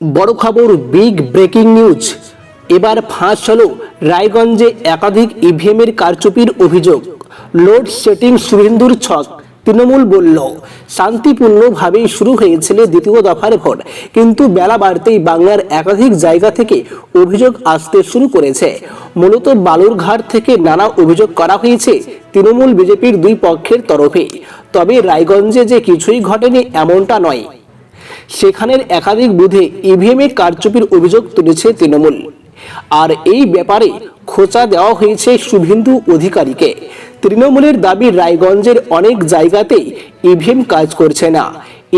বড় খবর big breaking news এবার ফাঁস হল রায়গঞ্জে একাধিক ইভিএমের কারচুপির অভিযোগ। লোড সেটিং শুভেন্দুর ছক, তৃণমূল বলল, শান্তিপূর্ণভাবেই শুরু হয়েছিল দ্বিতীয় দফার ভোট। কিন্তু বেলা বাড়তেই বাংলার একাধিক জায়গা থেকে অভিযোগ আসতে শুরু করেছে। মূলত বালুরঘাট থেকে নানা অভিযোগ করা হয়েছে তৃণমূল বিজেপির দুই পক্ষের তরফে। তবে রায়গঞ্জে যে কিছুই ঘটেনি, এমনটা নয়। সেখানের একাধিক বুধে ইভিএম এর কারচুপির অভিযোগ তুলেছে তৃণমূল। আর এই ব্যাপারে খোঁচা দেওয়া হয়েছে শুভেন্দু অধিকারীকে। তৃণমূলের দাবি, রায়গঞ্জের অনেক জায়গাতেই ইভিএম কাজ করছে না।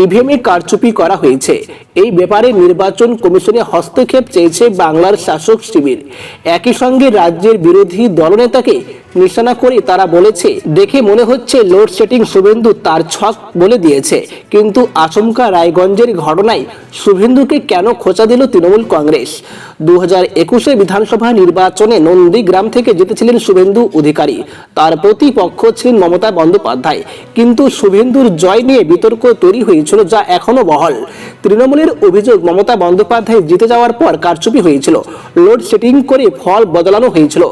ইভিএম এ কারচুপি করা হয়েছে। এই ব্যাপারে নির্বাচন কমিশনে হস্তক্ষেপ চেয়েছে বাংলার শাসক শিবির। একই সঙ্গে রাজ্যের বিরোধী দলনেতাকে নিশানা করে তারা বলেছে, দেখে মনে হচ্ছে লোডশেডিং শুভেন্দু তার ছক বলে দিয়েছে। কিন্তু আচমকা রায়গঞ্জের ঘটনায় শুভেন্দুকে কেন খোঁচা দিল তৃণমূল কংগ্রেস? দু হাজার একুশে বিধানসভা নির্বাচনে নন্দীগ্রাম থেকে জিতেছিলেন শুভেন্দু অধিকারী। তার প্রতিপক্ষ ছিলেন মমতা বন্দ্যোপাধ্যায়। কিন্তু শুভেন্দুর জয় নিয়ে বিতর্ক তৈরি হয়েছিল যা এখনও বহল। তৃণমূলের অভিযোগ মমতা বন্দ্যোপাধ্যায় জিতে যাওয়ার পর কারচুপি হয়েছিল। লোডশেডিং করে ফল বদলানো হয়েছিল।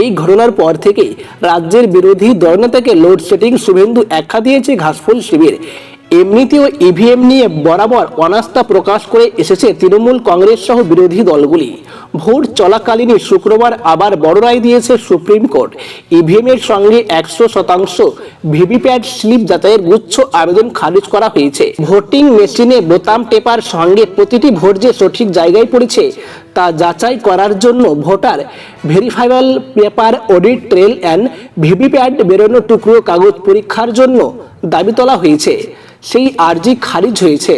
এই ঘটনার পর থেকে রাজ্যের বিরোধী দলনেতাকে লোডশেডিং শুভেন্দু একা দিয়েছে ঘাসফুল শিবির। এমনিতেও ইভিএম নিয়ে বরাবর অনাস্থা প্রকাশ করে এসেছে তৃণমূল কংগ্রেস সহ বিরোধী দলগুলি। ভোট চলাকালীনই শুক্রবার আবার বড় রায় দিয়েছে সুপ্রিম কোর্ট। ইভিএম এর সঙ্গে একশো শতাংশ ভিভিপ্যাট স্লিপ যাচাইয়ের গুচ্ছ আবেদন খারিজ করা হয়েছে। ভোটিং মেশিনে বোতাম টেপার সঙ্গে প্রতিটি ভোট যে সঠিক জায়গায় পড়েছে, তা যাচাই করার জন্য voter verifiable paper, audit trail and VVPAT বেরোনো টুকরো কাগজ পরীক্ষার জন্য দাবি তোলা হয়েছে। সেই আর্জি খারিজ হয়েছে।